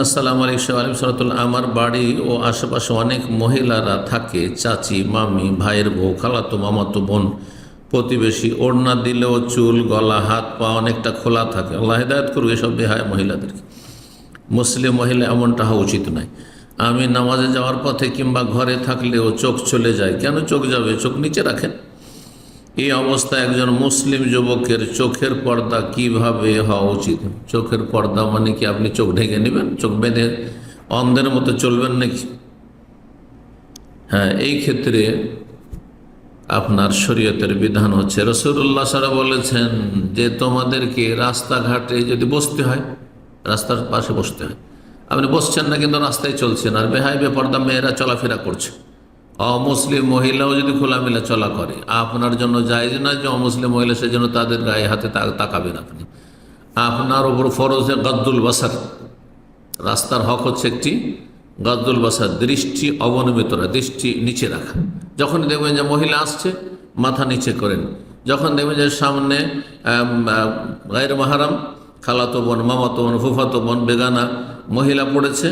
আসসালামু আলাইকুম আলিম সালাতুল আমার বাড়ি ও আশেপাশে অনেক মহিলারা থাকে, চাচি, মামি, ভাইয়ের বউ, খালাতো, মামাতো বোন, প্রতিবেশী, ওড়না দিলেও চুল, গলা, হাত, পা অনেকটা খোলা থাকে। আল্লাহ হেদায়ত করুক এসব বেহায় মহিলাদেরকে। মুসলিম মহিলা এমনটা হওয়া উচিত নয়। আমি নামাজে যাওয়ার পথে কিংবা ঘরে থাকলেও চোখ চলে যায়। কেন চোখ যাবে? চোখ নিচে রাখেন। এই অবস্থা একজন মুসলিম যুবকের চোখের পর্দা কীভাবে হওয়া উচিত? চোখের পর্দা মানে কি আপনি চোখ ঢেকে নেবেন? চোখ বেঁধে অন্ধের মতো চলবেন নাকি? হ্যাঁ এই ক্ষেত্রে আপনার শরীয়তের বিধান হচ্ছে রসুল্লাহ সারা বলেছেন যে তোমাদেরকে রাস্তাঘাটে যদি বসতে হয়, রাস্তার পাশে বসতে হয়। আপনি বসছেন না কিন্তু রাস্তায় চলছেন, আর বেহাই বেপর্দা মেয়েরা চলাফেরা করছে। অমুসলিম মহিলাও যদি খোলামেলা চলা করে, আপনার জন্য জায়জ না যে অমুসলিম মহিলা সেজন্য তাদের গায়ে হাতে তাকাবেন আপনি। আপনার ওপর ফরজে গদ্দুল বাসার। রাস্তার হক হচ্ছে একটি গদ্দুল বাসার দৃষ্টি অবনমিতরা দৃষ্টি নিচে রাখা। যখন দেখবেন যে মহিলা আসছে, মাথা নিচে করেন। যখন দেখবেন যে সামনে গায়ের মাহারাম, খালাতো বোন, মামাতো বোন, ফুফাতো বোন, বেগানা মহিলা পড়েছে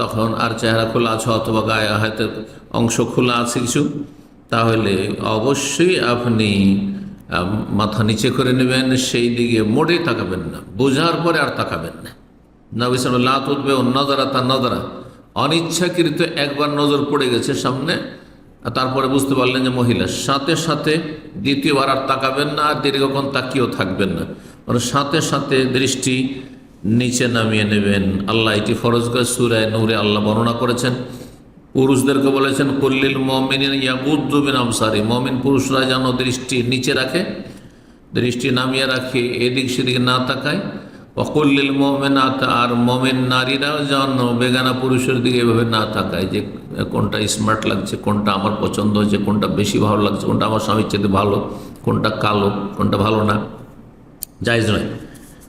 তখন আর চেহারা খোলা আছে অথবা গায়ে হাতের অংশ খোলা আছে কিছু, তাহলে অবশ্যই আপনি মাথা নিচে করে নেবেন, সেই দিকে মোটেই তাকাবেন না, বোঝার পরে আর তাকাবেন না। নবী সাল্লাহ উঠবে নজরা তার নজরা অনিচ্ছাকৃত একবার নজর পড়ে গেছে সামনে তারপরে বুঝতে পারলেন যে মহিলা, সাথে সাথে দ্বিতীয়বার আর তাকাবেন না, আর দীর্ঘক্ষণ তাকিয়েও থাকবেন না। মানে সাথে সাথে দৃষ্টি নিচে নামিয়ে নেবেন। আল্লাহ এটি ফরজ করে সুরায় নূরে আল্লাহ বর্ণনা করেছেন। পুরুষদেরকে বলেছেন, কল্লিল মমিন ইয়াগুদ্দুবিন আমসারি। মমিন পুরুষরা যেন দৃষ্টি নিচে রাখে, দৃষ্টি নামিয়ে রাখে, এদিক সেদিকে না তাকায়। অকল্লিল মোমেনাত, আর মোমেন নারীরাও যেন বেগানা পুরুষের দিকে এভাবে না তাকায়, যে কোনটা স্মার্ট লাগছে, কোনটা আমার পছন্দ হয়েছে, কোনটা বেশি ভালো লাগছে, কোনটা আমার স্বামীর চেয়ে ভালো, কোনটা কালো, কোনটা ভালো না। জায়জ নয়।